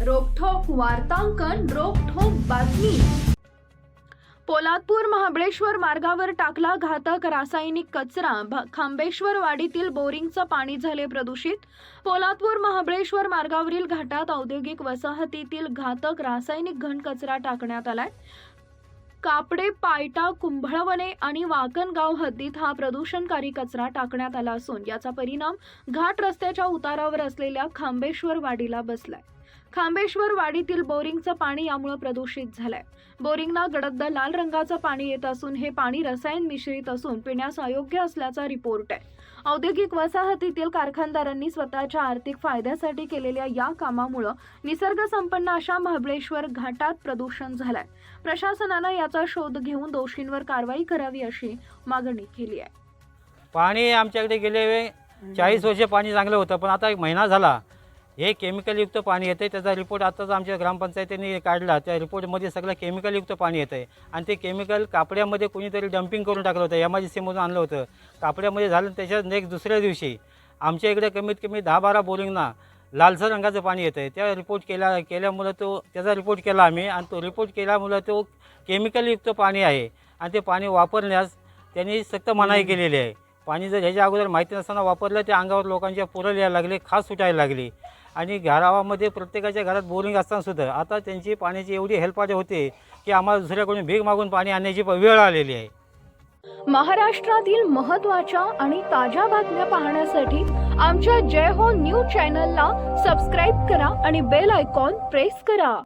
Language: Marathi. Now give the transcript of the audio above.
वार्तांकन रोखोक बातमी. पोलादपूर महाबळेश्वर मार्गावर टाकला घातक रासायनिक कचरा. खांबेश्वर वाडीतील बोरिंगचं पाणी झाले प्रदूषित. पोलादपूर महाबळेश्वर मार्गावरील घाटात औद्योगिक वसाहतीतील घातक रासायनिक घन कचरा टाकण्यात आलाय. कापडे पायटा कुंभळवणे आणि वाकणगाव हद्दीत हा प्रदूषणकारी कचरा टाकण्यात आला असून याचा परिणाम घाट रस्त्याच्या उतारावर असलेल्या खांबेश्वर वाडीला बसलाय. खांबेश्वर वाडीतील बोरिंगचं पाणी यामुळे प्रदूषित झालंय. बोरिंगना गडद लाल रंगाचं पाणी येत असून हे पाणी रसायन मिश्रित असून पिण्यास अयोग्य असल्याचा रिपोर्ट आहे. औद्योगिक वसाहतीतील कारखानदारांनी स्वतःच्या आर्थिक फायद्यासाठी केलेल्या या कामामुळं निसर्ग संपन्न अशा महाबळेश्वर घाटात प्रदूषण झालंय. प्रशासनानं याचा शोध घेऊन दोषींवर कारवाई करावी अशी मागणी केली आहे. पाणी आमच्याकडे गेले चाळीस वर्ष पाणी चांगलं होतं पण आता एक महिना झाला. हे केमिकलयुक्त पाणी येतं आहे त्याचा रिपोर्ट आताच आमच्या ग्रामपंचायतीने काढला. त्या रिपोर्टमध्ये सगळं केमिकलयुक्त पाणी येतं आहे आणि ते केमिकल कापड्यामध्ये कोणीतरी डम्पिंग करून टाकलं होतं. एम आय डी सीमधून आणलं होतं. कापड्यामध्ये झालं त्याच्यात नेक्स्ट दुसऱ्या दिवशी आमच्या इकडे कमीत कमी दहा बारा बोरिंगना लालसर रंगाचं पाणी येतं आहे त्या रिपोर्ट केला केल्यामुळं तो त्याचा रिपोर्ट केला आम्ही. आणि तो रिपोर्ट केल्यामुळं तो केमिकलयुक्त पाणी आहे. आणि ते पाणी वापरण्यास त्यांनी सक्त मनाई केलेली आहे. पाणी जर ह्याच्या अगोदर माहिती नसताना वापरलं ते अंगावर लोकांच्या पुरं यायला लागले खास सुटायला लागली. आणि घरावामध्ये प्रत्येकाच्या घरात बोरिंग असताना सुद्धा. आता त्यांची पाण्याची एवढी हेल्पाटे होते की आम्हाला दुसऱ्याकडून भीक मागून पाणी आणण्याची प- वेळ आलेली आहे. महाराष्ट्रातील महत्त्वाच्या आणि ताज्या बातम्या पाहण्यासाठी आमच्या जय हो न्यूज चॅनलला सबस्क्राईब करा आणि बेल आयकॉन प्रेस करा.